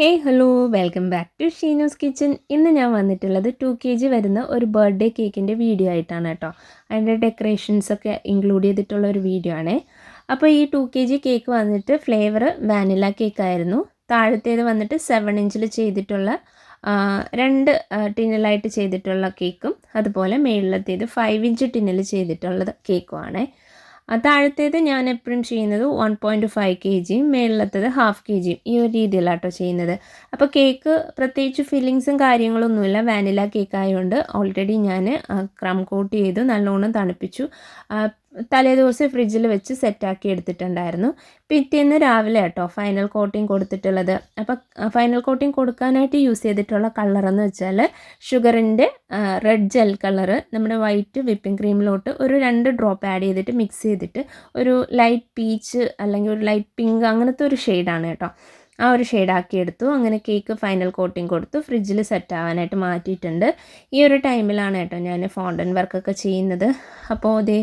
Hey hello. Welcome back to Sheeno's kitchen. ഇന്ന് ഞാൻ വന്നിട്ടുള്ളത് ടു കെ ജി വരുന്ന ഒരു ബർത്ത്ഡേ കേക്കിന്റെ വീഡിയോ ആയിട്ടാണ് കേട്ടോ. അതിന്റെ ഡെക്കറേഷൻസ് ഒക്കെ ഇൻക്ലൂഡ് ചെയ്തിട്ടുള്ള ഒരു വീഡിയോ ആണ്. അപ്പോൾ ഈ ടു കെ ജി കേക്ക് വന്നിട്ട് ഫ്ലേവർ വാനില കേക്ക് ആയിരുന്നു താഴത്തേത് വന്നിട്ട് സെവൻ ഇഞ്ചിൽ ചെയ്തിട്ടുള്ള രണ്ട് ടിന്നിലായിട്ട് ചെയ്തിട്ടുള്ള കേക്കും. അതുപോലെ മേളിലത്തേത് ഫൈവ് ഇഞ്ച് ടിന്നിൽ ചെയ്തിട്ടുള്ള കേക്കുമാണേ താഴത്തേത് ഞാൻ എപ്പോഴും ചെയ്യുന്നത് വൺ പോയിന്റ് ഫൈവ് കെ ജിയും മേളിലത്തത് ഹാഫ് കെ ജിയും ഈ ഒരു രീതിയിലാട്ടോ ചെയ്യുന്നത്. അപ്പോൾ കേക്ക് പ്രത്യേകിച്ച് ഫില്ലിങ്സും കാര്യങ്ങളൊന്നുമില്ല. വാനില കേക്ക് ആയതുകൊണ്ട് ഓൾറെഡി ഞാൻ ക്രം കോട്ട് ചെയ്തു നല്ലോണം തണുപ്പിച്ചു. ആ, തലേ ദിവസം ഫ്രിഡ്ജിൽ വെച്ച് സെറ്റാക്കി എടുത്തിട്ടുണ്ടായിരുന്നു. പിറ്റേന്ന് രാവിലെ കേട്ടോ ഫൈനൽ കോട്ടിങ് കൊടുത്തിട്ടുള്ളത്. അപ്പോൾ ഫൈനൽ കോട്ടിങ് കൊടുക്കാനായിട്ട് യൂസ് ചെയ്തിട്ടുള്ള കളർ എന്ന് വെച്ചാൽ ഷുഗറിന്റെ റെഡ് ജെൽ കളർ നമ്മുടെ വൈറ്റ് വിപ്പിംഗ് ക്രീമിലോട്ട് ഒരു രണ്ട് ഡ്രോപ്പ് ആഡ് ചെയ്തിട്ട് മിക്സ് ചെയ്തിട്ട് ഒരു ലൈറ്റ് പീച്ച് അല്ലെങ്കിൽ ഒരു ലൈറ്റ് പിങ്ക് അങ്ങനത്തെ ഒരു ഷെയ്ഡാണ് കേട്ടോ ആ ഒരു ഷെയ്ഡാക്കി എടുത്തു. അങ്ങനെ കേക്ക് ഫൈനൽ കോട്ടിങ് കൊടുത്തു. ഫ്രിഡ്ജിൽ സെറ്റ് ആവാനായിട്ട് മാറ്റിയിട്ടുണ്ട്. ഈ ഒരു ടൈമിലാണ് കേട്ടോ ഞാൻ ഫോണ്ടൻ വർക്കൊക്കെ ചെയ്യുന്നത്. അപ്പോൾ അതേ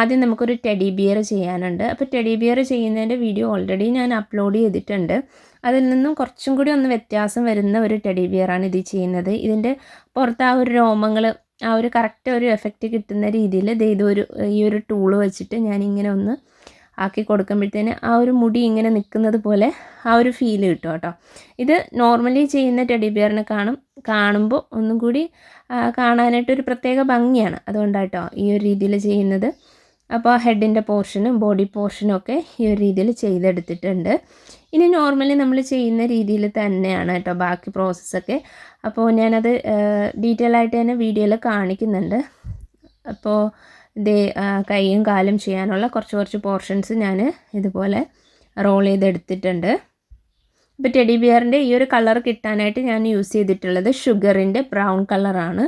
ആദ്യം നമുക്കൊരു ടെഡി ബിയർ ചെയ്യാനുണ്ട്. അപ്പോൾ ടെഡി ബിയർ ചെയ്യുന്നതിന്റെ വീഡിയോ ഓൾറെഡി ഞാൻ അപ്ലോഡ് ചെയ്തിട്ടുണ്ട്. അതിൽ നിന്നും കുറച്ചും കൂടി ഒന്ന് വ്യത്യാസം വരുന്ന ഒരു ടെഡി ബിയറാണ് ഇത് ചെയ്യുന്നത്. ഇതിന്റെ പുറത്ത് ആ ഒരു രോമങ്ങൾ ആ ഒരു കറക്റ്റ് ഒരു എഫക്റ്റ് കിട്ടുന്ന രീതിയിൽ ദേ ഇതൊരു ഈ ഒരു ടൂൾ വെച്ചിട്ട് ഞാനിങ്ങനെ ഒന്ന് ആക്കി കൊടുക്കുമ്പോഴത്തേന് ആ ഒരു മുടി ഇങ്ങനെ നിൽക്കുന്നത് പോലെ ആ ഒരു ഫീൽ കിട്ടും കേട്ടോ. ഇത് നോർമലി ചെയ്യുന്ന ടെഡി ബിയറിനെ കാണും കാണുമ്പോൾ ഒന്നും കൂടി കാണാനായിട്ട് ഒരു പ്രത്യേക ഭംഗിയാണ് അതുകൊണ്ടാട്ടോ ഈ ഒരു രീതിയിൽ ചെയ്യുന്നത്. അപ്പോൾ ഹെഡിന്റെ പോർഷനും ബോഡി പോർഷനും ഒക്കെ ഈ ഒരു രീതിയിൽ ചെയ്തെടുത്തിട്ടുണ്ട്. ഇനി നോർമലി നമ്മൾ ചെയ്യുന്ന രീതിയിൽ തന്നെയാണ് കേട്ടോ ബാക്കി പ്രോസസ്സൊക്കെ അപ്പോൾ ഞാനത് ഡീറ്റെയിൽ ആയിട്ട് തന്നെ വീഡിയോയിൽ കാണിക്കുന്നുണ്ട്. അപ്പോൾ ആ, കൈയും കാലും ചെയ്യാനുള്ള കുറച്ച് കുറച്ച് പോർഷൻസ് ഞാൻ ഇതുപോലെ റോൾ ചെയ്തെടുത്തിട്ടുണ്ട്. ഇപ്പോൾ ടെഡി ബിയറിന്റെ ഈ ഒരു കളർ കിട്ടാനായിട്ട് ഞാൻ യൂസ് ചെയ്തിട്ടുള്ളത് ഷുഗറിന്റെ ബ്രൗൺ കളറാണ്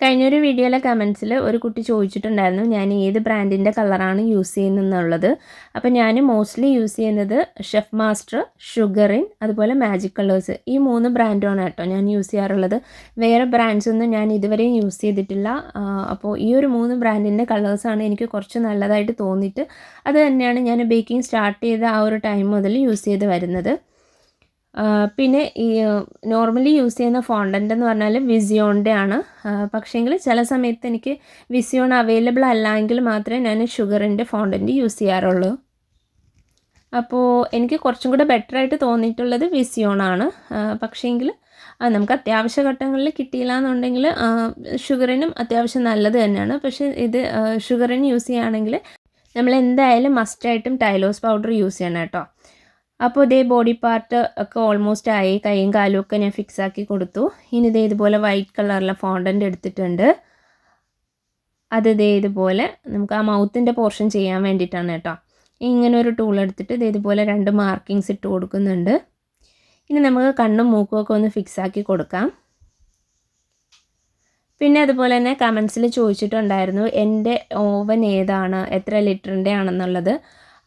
കഴിഞ്ഞൊരു വീഡിയോയിലെ കമൻസിൽ ഒരു കുട്ടി ചോദിച്ചിട്ടുണ്ടായിരുന്നു ഞാൻ ഏത് ബ്രാൻഡിന്റെ കളറാണ് യൂസ് ചെയ്യുന്നത് എന്നുള്ളത് അപ്പോൾ ഞാൻ മോസ്റ്റ്ലി യൂസ് ചെയ്യുന്നത് ഷെഫ് മാസ്റ്റർ ഷുഗറിൻ അതുപോലെ മാജിക് കളേഴ്സ് ഈ മൂന്ന് ബ്രാൻഡുമാണ് കേട്ടോ ഞാൻ യൂസ് ചെയ്യാറുള്ളത്. വേറെ ബ്രാൻഡ്സ് ഒന്നും ഞാൻ ഇതുവരെയും യൂസ് ചെയ്തിട്ടില്ല. അപ്പോൾ ഈ ഒരു മൂന്ന് ബ്രാൻഡിന്റെ കളേഴ്സാണ് എനിക്ക് കുറച്ച് നല്ലതായിട്ട് തോന്നിയിട്ട് അത് തന്നെയാണ് ഞാൻ ബേക്കിംഗ് സ്റ്റാർട്ട് ചെയ്ത ആ ഒരു ടൈം മുതൽ യൂസ് ചെയ്ത് വരുന്നത്. പിന്നെ ഈ നോർമലി യൂസ് ചെയ്യുന്ന ഫോണ്ടന്റ് എന്ന് പറഞ്ഞാൽ വിസിയോണിന്റെ ആണ്. പക്ഷേങ്കിൽ ചില സമയത്ത് എനിക്ക് വിസിയോൺ അവൈലബിൾ അല്ല എങ്കിൽ മാത്രമേ ഞാൻ ഷുഗറിന്റെ ഫോണ്ടന്റ് യൂസ് ചെയ്യാറുള്ളൂ. അപ്പോൾ എനിക്ക് കുറച്ചും കൂടെ ബെറ്റർ ആയിട്ട് തോന്നിയിട്ടുള്ളത് വിസിയോണാണ് പക്ഷേങ്കിൽ നമുക്ക് അത്യാവശ്യ ഘട്ടങ്ങളിൽ കിട്ടിയില്ല എന്നുണ്ടെങ്കിൽ ഷുഗറിനും അത്യാവശ്യം നല്ലത് തന്നെയാണ്. പക്ഷേ ഇത് ഷുഗറിന് യൂസ് ചെയ്യുകയാണെങ്കിൽ നമ്മൾ എന്തായാലും മസ്റ്റായിട്ടും ടൈലോസ് പൗഡർ യൂസ് ചെയ്യണം കേട്ടോ. അപ്പോൾ ഇതേ ബോഡി പാർട്ട് ഒക്കെ ഓൾമോസ്റ്റ് ആയി കൈയും കാലും ഒക്കെ ഞാൻ ഫിക്സ് ആക്കി കൊടുത്തു. ഇനി ഇതേ ഇതുപോലെ വൈറ്റ് കളറിലെ ഫോണ്ടന്റ് എടുത്തിട്ടുണ്ട്. അത് ഇതേ ഇതുപോലെ നമുക്ക് ആ മൗത്തിന്റെ പോർഷൻ ചെയ്യാൻ വേണ്ടിയിട്ടാണ് കേട്ടോ. ഇങ്ങനെ ഒരു ടൂൾ എടുത്തിട്ട് ഇതേ ഇതുപോലെ രണ്ട് മാർക്കിങ്സ് ഇട്ട് കൊടുക്കുന്നുണ്ട്. ഇനി നമുക്ക് കണ്ണും മൂക്കും ഒക്കെ ഒന്ന് ഫിക്സ് ആക്കി കൊടുക്കാം. പിന്നെ അതുപോലെ തന്നെ കമൻസിൽ ചോദിച്ചിട്ടുണ്ടായിരുന്നു എന്റെ ഓവൻ ഏതാണ്? എത്ര ലിറ്ററിന്റെ ആണെന്നുള്ളത്?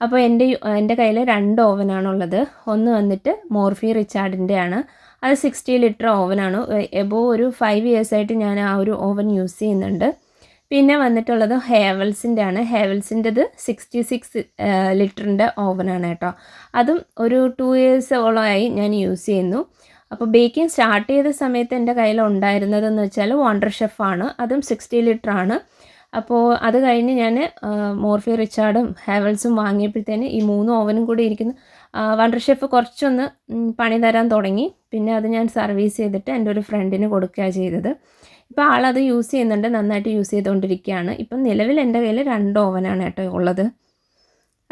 അപ്പോൾ എന്റെ എന്റെ കയ്യിൽ രണ്ട് ഓവനാണുള്ളത്. ഒന്ന് വന്നിട്ട് മോർഫി റിച്ചാർഡിന്റെ ആണ് അത് സിക്സ്റ്റി ലിറ്റർ ഓവനാണ്. എബോ ഒരു ഫൈവ് ഇയേഴ്സ് ആയിട്ട് ഞാൻ ആ ഒരു ഓവൻ യൂസ് ചെയ്യുന്നുണ്ട്. പിന്നെ വന്നിട്ടുള്ളത് ഹേവൽസിന്റെ ആണ് ഹേവൽസിന്റെത് സിക്സ്റ്റി സിക്സ് ലിറ്ററിന്റെ ഓവനാണ് കേട്ടോ. അതും ഒരു ടു ഇയേഴ്സോളമായി ഞാൻ യൂസ് ചെയ്യുന്നു. അപ്പോൾ ബേക്കിംഗ് സ്റ്റാർട്ട് ചെയ്ത സമയത്ത് എന്റെ കയ്യിൽ ഉണ്ടായിരുന്നതെന്ന് വെച്ചാൽ വണ്ടർ ഷെഫാണ് അതും സിക്സ്റ്റി ലിറ്റർ ആണ് അപ്പോൾ അത് കഴിഞ്ഞ് ഞാൻ മോർഫി റിച്ചാർഡും ഹാവൽസും വാങ്ങിയപ്പോഴത്തേന് ഈ മൂന്ന് ഓവനും കൂടി ഇരിക്കുന്ന. വണ്ടർ ഷെഫ് കുറച്ചൊന്ന് പണി തരാൻ തുടങ്ങി. പിന്നെ അത് ഞാൻ സർവീസ് ചെയ്തിട്ട് എന്റെ ഒരു ഫ്രണ്ടിന് കൊടുക്കുകയാണ് ചെയ്തത്. ഇപ്പോൾ ആളത് യൂസ് ചെയ്യുന്നുണ്ട് നന്നായിട്ട് യൂസ് ചെയ്തുകൊണ്ടിരിക്കുകയാണ്. ഇപ്പം നിലവിൽ എന്റെ കയ്യിൽ രണ്ട് ഓവനാണ് കേട്ടോ ഉള്ളത്.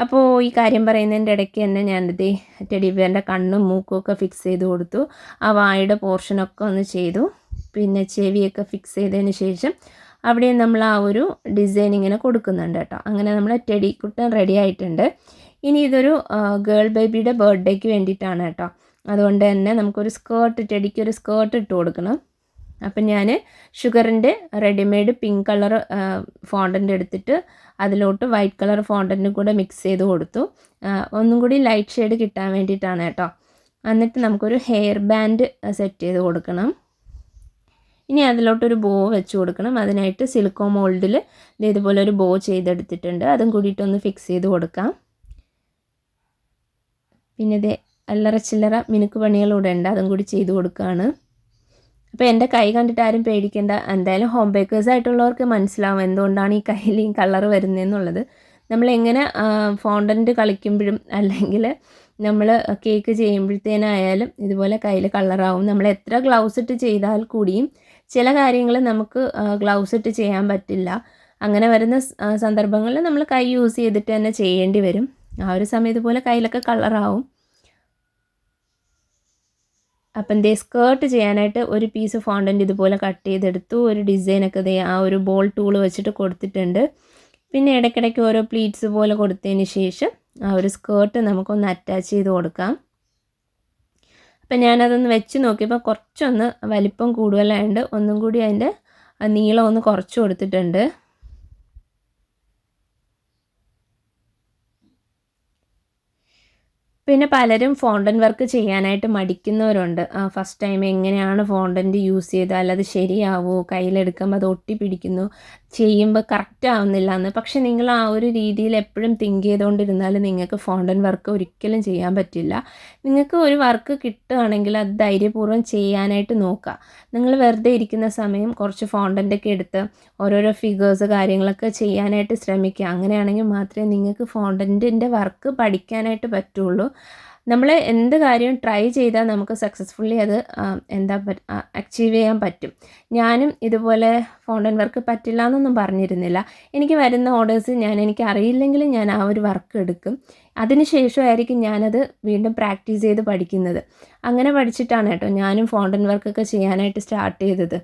അപ്പോൾ ഈ കാര്യം പറയുന്നതിന്റെ ഇടയ്ക്ക് തന്നെ ഞാൻ ഇതേ ടെഡി ബിയറിന്റെ കണ്ണും മൂക്കും ഒക്കെ ഫിക്സ് ചെയ്ത് കൊടുത്തു. ആ വായുടെ പോർഷനൊക്കെ ഒന്ന് ചെയ്തു. പിന്നെ ചെവിയൊക്കെ ഫിക്സ് ചെയ്തതിന് ശേഷം അവിടെ നമ്മൾ ആ ഒരു ഡിസൈൻ ഇങ്ങനെ കൊടുക്കുന്നുണ്ട് കേട്ടോ. അങ്ങനെ നമ്മൾ ടെഡി കുട്ടൻ റെഡി ആയിട്ടുണ്ട്. ഇനി ഇതൊരു ഗേൾ ബേബിയുടെ ബർത്ത്ഡേക്ക് വേണ്ടിയിട്ടാണ് കേട്ടോ. അതുകൊണ്ട് തന്നെ നമുക്കൊരു സ്കേർട്ട് ടെഡിക്ക് ഒരു സ്കേർട്ട് ഇട്ട് കൊടുക്കണം. അപ്പം ഞാൻ ഷുഗറിന്റെ റെഡിമെയ്ഡ് പിങ്ക് കളർ ഫോണ്ടന്റ് എടുത്തിട്ട് അതിലോട്ട് വൈറ്റ് കളർ ഫോണ്ടന്റും കൂടെ മിക്സ് ചെയ്ത് കൊടുത്തു. ഒന്നും കൂടി ലൈറ്റ് ഷെയ്ഡ് കിട്ടാൻ വേണ്ടിയിട്ടാണ് കേട്ടോ. എന്നിട്ട് നമുക്കൊരു ഹെയർ ബാൻഡ് സെറ്റ് ചെയ്ത് കൊടുക്കണം. ഇനി അതിലോട്ടൊരു ബോ വെച്ച് കൊടുക്കണം. അതിനായിട്ട് സിലിക്കോ മോൾഡിൽ ഇതേപോലെ ഒരു ബോ ചെയ്തെടുത്തിട്ടുണ്ട്. അതും കൂടിയിട്ടൊന്ന് ഫിക്സ് ചെയ്ത് കൊടുക്കാം. പിന്നെ ഇത് അല്ലറ ചില്ലറ മിനുക്ക് പണികളൂടെ ഉണ്ട്. അതും കൂടി ചെയ്ത് കൊടുക്കുകയാണ് അപ്പോൾ എന്റെ കൈ കണ്ടിട്ട് ആരും പേടിക്കേണ്ട. എന്തായാലും ഹോം ബേക്കേഴ്സ് ആയിട്ടുള്ളവർക്ക് മനസ്സിലാവും എന്തുകൊണ്ടാണ് ഈ കയ്യിൽ ഈ കളർ വരുന്നതെന്നുള്ളത് നമ്മൾ എങ്ങനെ ഫോണ്ടന്റ് കളിക്കുമ്പോഴും അല്ലെങ്കിൽ നമ്മൾ കേക്ക് ചെയ്യുമ്പോഴത്തേനായാലും ഇതുപോലെ കയ്യിൽ കളറാവും നമ്മൾ എത്ര ഗ്ലൗസ് ഇട്ട് ചെയ്താൽ കൂടിയും ചില കാര്യങ്ങൾ നമുക്ക് ഗ്ലൗസ് ഇട്ട് ചെയ്യാൻ പറ്റില്ല. അങ്ങനെ വരുന്ന സന്ദർഭങ്ങളിൽ നമ്മൾ കൈ യൂസ് ചെയ്തിട്ട് തന്നെ ചെയ്യേണ്ടി വരും. ആ ഒരു സമയത്ത് പോലെ കയ്യിലൊക്കെ കളറാവും. അപ്പം ദേ സ്കേർട്ട് ചെയ്യാനായിട്ട് ഒരു പീസ് ഫോണ്ടന്റ് ഇതുപോലെ കട്ട് ചെയ്തെടുത്തു. ഒരു ഡിസൈനൊക്കെ ദേ ആ ഒരു ബോൾ ടൂൾ വെച്ചിട്ട് കൊടുത്തിട്ടുണ്ട്. പിന്നെ ഇടയ്ക്കിടയ്ക്ക് ഓരോ പ്ലീറ്റ്സ് പോലെ കൊടുത്തതിന് ശേഷം ആ ഒരു സ്കേർട്ട് നമുക്കൊന്ന് അറ്റാച്ച് ചെയ്ത് കൊടുക്കാം. അപ്പം ഞാനതൊന്ന് വെച്ച് നോക്കിയപ്പോൾ കുറച്ചൊന്ന് വലിപ്പം കൂടുതലായതുകൊണ്ട് ഒന്നും കൂടി അതിന്റെ നീളം ഒന്ന് കുറച്ച് കൊടുത്തിട്ടുണ്ട്. പിന്നെ പലരും ഫോണ്ടൻ വർക്ക് ചെയ്യാനായിട്ട് മടിക്കുന്നവരുണ്ട്. ഫസ്റ്റ് ടൈം എങ്ങനെയാണ് ഫോണ്ടന്റ് യൂസ് ചെയ്താൽ അത് ശരിയാവോ? കയ്യിലെടുക്കുമ്പോൾ അത് ഒട്ടി പിടിക്കുന്നു ചെയ്യുമ്പോൾ കറക്റ്റ് ആവുന്നില്ല എന്ന്. പക്ഷെ നിങ്ങൾ ആ ഒരു രീതിയിൽ എപ്പോഴും തിങ്ക് ചെയ്തുകൊണ്ടിരുന്നാൽ നിങ്ങൾക്ക് ഫോണ്ടൻ വർക്ക് ഒരിക്കലും ചെയ്യാൻ പറ്റില്ല. നിങ്ങൾക്ക് ഒരു വർക്ക് കിട്ടുകയാണെങ്കിൽ അത് ധൈര്യപൂർവം ചെയ്യാനായിട്ട് നോക്കുക. നിങ്ങൾ വെറുതെ ഇരിക്കുന്ന സമയം കുറച്ച് ഫോണ്ടന്റൊക്കെ എടുത്ത് ഓരോരോ ഫിഗേഴ്സ് കാര്യങ്ങളൊക്കെ ചെയ്യാനായിട്ട് ശ്രമിക്കുക. അങ്ങനെയാണെങ്കിൽ മാത്രമേ നിങ്ങൾക്ക് ഫോണ്ടന്റിന്റെ വർക്ക് പഠിക്കാനായിട്ട് പറ്റുള്ളൂ. നമ്മൾ എന്ത് കാര്യവും ട്രൈ ചെയ്താൽ നമുക്ക് സക്സസ്ഫുള്ളി അത് എന്താ അച്ചീവ് ചെയ്യാൻ പറ്റും. ഞാനും ഇതുപോലെ ഫൗണ്ടൻ വർക്ക് പറ്റില്ല എന്നൊന്നും പറഞ്ഞിരുന്നില്ല. എനിക്ക് വരുന്ന ഓർഡേഴ്സ് ഞാൻ എനിക്ക് അറിയില്ലെങ്കിലും ഞാൻ ആ ഒരു വർക്ക് എടുക്കും. അതിന് ശേഷമായിരിക്കും ഞാനത് വീണ്ടും പ്രാക്ടീസ് ചെയ്ത് പഠിക്കുന്നത്. അങ്ങനെ പഠിച്ചിട്ടാണ് കേട്ടോ ഞാനും ഫോണ്ടൻ വർക്കൊക്കെ ചെയ്യാനായിട്ട് സ്റ്റാർട്ട് ചെയ്തത്.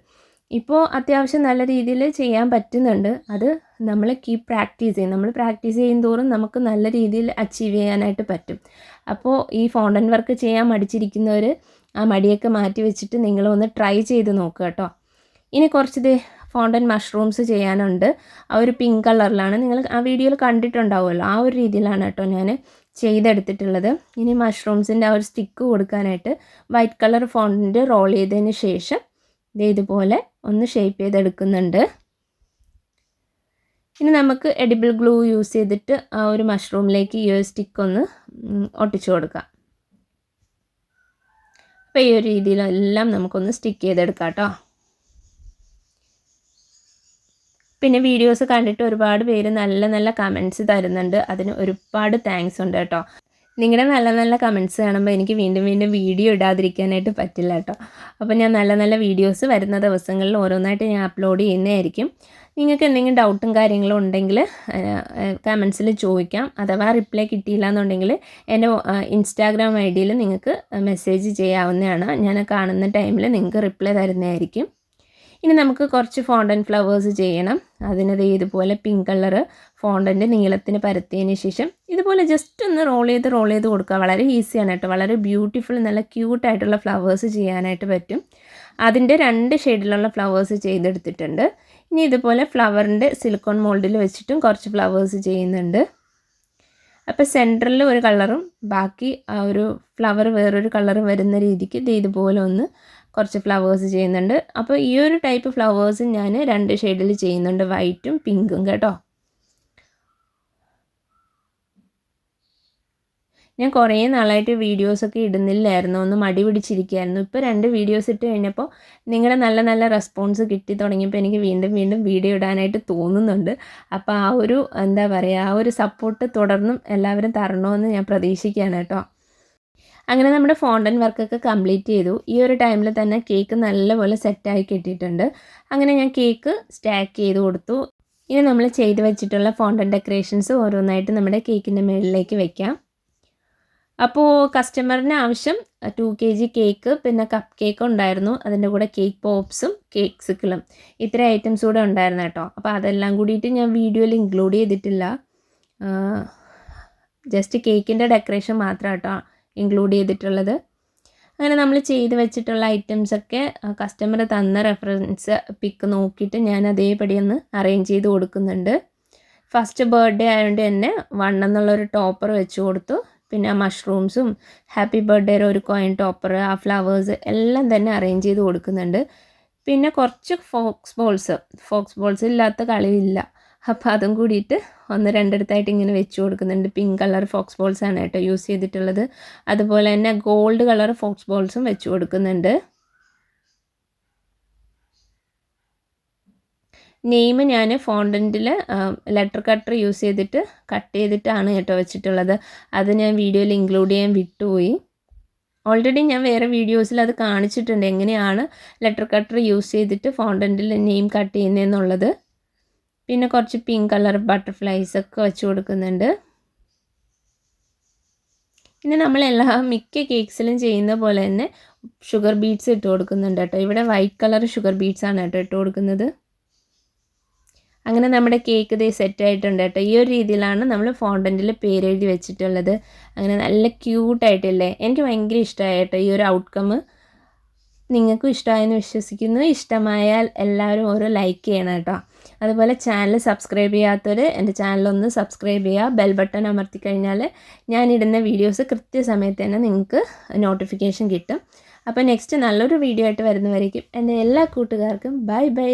ഇപ്പോൾ അത്യാവശ്യം നല്ല രീതിയിൽ ചെയ്യാൻ പറ്റുന്നുണ്ട്. അത് നമ്മൾ കീപ് പ്രാക്ടീസ് ചെയ്യും. നമ്മൾ പ്രാക്ടീസ് ചെയ്യും തോറും നമുക്ക് നല്ല രീതിയിൽ അച്ചീവ് ചെയ്യാനായിട്ട് പറ്റും. അപ്പോൾ ഈ ഫോണ്ടൻ വർക്ക് ചെയ്യാൻ മടിച്ചിരിക്കുന്നവർ ആ മടിയൊക്കെ മാറ്റി വെച്ചിട്ട് നിങ്ങളൊന്ന് ട്രൈ ചെയ്ത് നോക്കുക കേട്ടോ. ഇനി കുറച്ച് ഫോണ്ടൻ മഷ്റൂംസ് ചെയ്യാനുണ്ട്. ആ ഒരു പിങ്ക് കളറിലാണ് നിങ്ങൾ ആ വീഡിയോയിൽ കണ്ടിട്ടുണ്ടാവുമല്ലോ. ആ ഒരു രീതിയിലാണ് കേട്ടോ ഞാൻ ചെയ്തെടുത്തിട്ടുള്ളത്. ഇനി മഷ്റൂംസിന്റെ ആ ഒരു സ്റ്റിക്ക് കൊടുക്കാനായിട്ട് വൈറ്റ് കളർ ഫോണ്ടിന്റെ റോൾ ചെയ്തതിന് ശേഷം ഇതുപോലെ ഒന്ന് ഷേപ്പ് ചെയ്തെടുക്കുന്നുണ്ട്. ഇനി നമുക്ക് എഡിബിൾ ഗ്ലൂ യൂസ് ചെയ്തിട്ട് ആ ഒരു മഷ്റൂമിലേക്ക് ഈ ഒരു സ്റ്റിക്ക് ഒന്ന് ഒട്ടിച്ചു കൊടുക്കാം. അപ്പോൾ ഈ ഒരു രീതിയിലെല്ലാം നമുക്കൊന്ന് സ്റ്റിക്ക് ചെയ്തെടുക്കാം കേട്ടോ. പിന്നെ വീഡിയോസ് കണ്ടിട്ട് ഒരുപാട് പേര് നല്ല നല്ല കമൻസ് തരുന്നുണ്ട്. അതിന് ഒരുപാട് താങ്ക്സ് ഉണ്ട് കേട്ടോ. നിങ്ങളുടെ നല്ല നല്ല കമൻസ് കാണുമ്പോൾ എനിക്ക് വീണ്ടും വീണ്ടും വീഡിയോ ഇടാതിരിക്കാനായിട്ട് പറ്റില്ല കേട്ടോ. അപ്പോൾ ഞാൻ നല്ല നല്ല വീഡിയോസ് വരുന്ന ദിവസങ്ങളിൽ ഓരോന്നായിട്ട് ഞാൻ അപ്ലോഡ് ചെയ്യുന്നതായിരിക്കും. നിങ്ങൾക്ക് എന്തെങ്കിലും ഡൗട്ടും കാര്യങ്ങളും ഉണ്ടെങ്കിൽ കമൻസിൽ ചോദിക്കാം. അഥവാ റിപ്ലൈ കിട്ടിയില്ല എന്നുണ്ടെങ്കിൽ എന്റെ ഇൻസ്റ്റാഗ്രാം ഐ ഡിയിൽ നിങ്ങൾക്ക് മെസ്സേജ് ചെയ്യാവുന്നതാണ്. ഞാൻ കാണുന്ന ടൈമിൽ നിങ്ങൾക്ക് റിപ്ലൈ തരുന്നതായിരിക്കും. ഇനി നമുക്ക് കുറച്ച് ഫോണ്ടൻ ഫ്ലവേഴ്സ് ചെയ്യണം. അതിനത് ഇതുപോലെ പിങ്ക് കളറ് ഫോണ്ടന്റെ നീളത്തിന് പരത്തിയതിന് ശേഷം ഇതുപോലെ ജസ്റ്റ് ഒന്ന് റോൾ ചെയ്ത് റോൾ ചെയ്ത് കൊടുക്കുക. വളരെ ഈസിയാണ് കേട്ടോ. വളരെ ബ്യൂട്ടിഫുൾ നല്ല ക്യൂട്ടായിട്ടുള്ള ഫ്ലവേഴ്സ് ചെയ്യാനായിട്ട് പറ്റും. അതിന്റെ രണ്ട് ഷെയ്ഡിലുള്ള ഫ്ലവേഴ്സ് ചെയ്തെടുത്തിട്ടുണ്ട്. ഇനി ഇതുപോലെ ഫ്ലവറിന്റെ സിലിക്കോൺ മോൾഡിൽ വെച്ചിട്ടും കുറച്ച് ഫ്ലവേഴ്സ് ചെയ്യുന്നുണ്ട്. അപ്പോൾ സെന്ററിൽ ഒരു കളറും ബാക്കി ആ ഒരു ഫ്ലവർ വേറൊരു കളറും വരുന്ന രീതിക്ക് ഇത് ഇതുപോലെ ഒന്ന് കുറച്ച് ഫ്ലവേഴ്സ് ചെയ്യുന്നുണ്ട്. അപ്പോൾ ഈ ഒരു ടൈപ്പ് ഫ്ലവേഴ്സ് ഞാൻ രണ്ട് ഷെയ്ഡിൽ ചെയ്യുന്നുണ്ട്. വൈറ്റും പിങ്കും കേട്ടോ. ഞാൻ കുറേ നാളായിട്ട് വീഡിയോസൊക്കെ ഇടുന്നില്ലായിരുന്നു. ഒന്ന് മടി പിടിച്ചിരിക്കുകയായിരുന്നു ഇപ്പോൾ രണ്ട് വീഡിയോസ് ഇട്ട് കഴിഞ്ഞപ്പോൾ നിങ്ങളുടെ നല്ല നല്ല റെസ്പോൺസ് കിട്ടി തുടങ്ങിയപ്പോൾ എനിക്ക് വീണ്ടും വീണ്ടും വീഡിയോ ഇടാനായിട്ട് തോന്നുന്നുണ്ട്. അപ്പോൾ ആ ഒരു എന്താ പറയുക ആ ഒരു സപ്പോർട്ട് തുടർന്നും എല്ലാവരും തരണമെന്ന് ഞാൻ പ്രതീക്ഷിക്കുകയാണ് കേട്ടോ. അങ്ങനെ നമ്മുടെ ഫോണ്ടൻ വർക്കൊക്കെ കംപ്ലീറ്റ് ചെയ്തു. ഈ ഒരു ടൈമിൽ തന്നെ കേക്ക് നല്ലപോലെ സെറ്റായി കിട്ടിയിട്ടുണ്ട്. അങ്ങനെ ഞാൻ കേക്ക് സ്റ്റാക്ക് ചെയ്ത് കൊടുത്തു. ഇനി നമ്മൾ ചെയ്ത് വെച്ചിട്ടുള്ള ഫോണ്ടൻ ഡെക്കറേഷൻസ് ഓരോന്നായിട്ട് നമ്മുടെ കേക്കിന്റെ മുകളിലേക്ക് വെക്കാം. അപ്പോൾ കസ്റ്റമറിന് ആവശ്യം ടു കെ ജി കേക്ക് പിന്നെ കപ്പ് കേക്ക് ഉണ്ടായിരുന്നു. അതിന്റെ കൂടെ കേക്ക് പോപ്സും കേക്ക് സിക്കിളും ഇത്ര ഐറ്റംസ് കൂടെ ഉണ്ടായിരുന്നു കേട്ടോ. അപ്പോൾ അതെല്ലാം കൂടിയിട്ട് ഞാൻ വീഡിയോയിൽ ഇൻക്ലൂഡ് ചെയ്തിട്ടില്ല. ജസ്റ്റ് കേക്കിന്റെ ഡെക്കറേഷൻ മാത്രം കേട്ടോ. ഇൻക്ലൂഡ് ചെയ്തിട്ടുള്ളത്. അങ്ങനെ നമ്മൾ ചെയ്ത് വെച്ചിട്ടുള്ള ഐറ്റംസൊക്കെ കസ്റ്റമർ തന്ന റെഫറൻസ് പിക്ക് നോക്കിയിട്ട് ഞാൻ അതേപടി ഒന്ന് അറേഞ്ച് ചെയ്ത് കൊടുക്കുന്നുണ്ട്. ഫസ്റ്റ് ബർത്ത്ഡേ ആയതുകൊണ്ട് തന്നെ വൺ എന്നുള്ളൊരു ടോപ്പർ വെച്ച് കൊടുത്തു. പിന്നെ മഷ്റൂംസും ഹാപ്പി ബർത്ത്ഡേയുടെ ഒരു കോയിൻ ടോപ്പർ ആ ഫ്ലവേഴ്സ് എല്ലാം തന്നെ അറേഞ്ച് ചെയ്ത് കൊടുക്കുന്നുണ്ട്. പിന്നെ കുറച്ച് ഫോക്സ് ബോൾസ് ഫോക്സ് ബോൾസ് ഇല്ലാത്ത കളിയില്ല. അപ്പോൾ അതും കൂടിയിട്ട് ഒന്ന് രണ്ടിടത്തായിട്ട് ഇങ്ങനെ വെച്ച് കൊടുക്കുന്നുണ്ട്. പിങ്ക് കളർ ഫോക്സ് ബോൾസ് ആണ് കേട്ടോ യൂസ് ചെയ്തിട്ടുള്ളത്. അതുപോലെ തന്നെ ഗോൾഡ് കളർ ഫോക്സ് ബോൾസും വെച്ച് കൊടുക്കുന്നുണ്ട്. നെയിം ഞാൻ ഫോണ്ടന്റിൽ ലെറ്റർ കട്ടർ യൂസ് ചെയ്തിട്ട് കട്ട് ചെയ്തിട്ടാണ് കേട്ടോ വെച്ചിട്ടുള്ളത്. അത് ഞാൻ വീഡിയോയിൽ ഇൻക്ലൂഡ് ചെയ്യാൻ വിട്ടുപോയി. ഓൾറെഡി ഞാൻ വേറെ വീഡിയോസിൽ അത് കാണിച്ചിട്ടുണ്ട് എങ്ങനെയാണ് ലെറ്റർ കട്ടർ യൂസ് ചെയ്തിട്ട് ഫോണ്ടന്റിൽ നെയിം കട്ട് ചെയ്യുന്നതെന്നുള്ളത്. പിന്നെ കുറച്ച് പിങ്ക് കളർ ബട്ടർഫ്ലൈസ് ഒക്കെ വെച്ച് കൊടുക്കുന്നുണ്ട്. പിന്നെ നമ്മൾ എല്ലാ മിക്ക കേക്ക്സിലും ചെയ്യുന്ന പോലെ തന്നെ ഷുഗർ ബീഡ്സ് ഇട്ട് കൊടുക്കുന്നുണ്ട് കേട്ടോ. ഇവിടെ വൈറ്റ് കളർ ഷുഗർ ബീഡ്സ് ആണ് കേട്ടോ ഇട്ട് കൊടുക്കുന്നത്. അങ്ങനെ നമ്മുടെ കേക്ക് ഇതേ സെറ്റ് ആയിട്ടുണ്ട് കേട്ടോ. ഈ ഒരു രീതിയിലാണ് നമ്മൾ ഫോണ്ടന്റിൽ പേരെഴുതി വെച്ചിട്ടുള്ളത്. അങ്ങനെ നല്ല ക്യൂട്ടായിട്ടില്ലേ എനിക്ക് ഭയങ്കര ഇഷ്ടമായി കേട്ടോ ഈ ഒരു ഔട്ട്കം നിങ്ങൾക്കും ഇഷ്ടമായെന്ന് വിശ്വസിക്കുന്നു. ഇഷ്ടമായാൽ എല്ലാവരും ഓരോ ലൈക്ക് ചെയ്യണം കേട്ടോ. അതുപോലെ ചാനൽ സബ്സ്ക്രൈബ് ചെയ്യാത്തവർ എന്റെ ചാനലൊന്ന് സബ്സ്ക്രൈബ് ചെയ്യുക ബെൽ ബട്ടൺ അമർത്തി കഴിഞ്ഞാൽ ഞാനിടുന്ന വീഡിയോസ് കൃത്യസമയത്ത് തന്നെ നിങ്ങൾക്ക് നോട്ടിഫിക്കേഷൻ കിട്ടും. അപ്പോൾ നെക്സ്റ്റ് നല്ലൊരു വീഡിയോ ആയിട്ട് വരുന്നവരേക്കും എന്റെ എല്ലാ കൂട്ടുകാർക്കും ബൈ ബൈ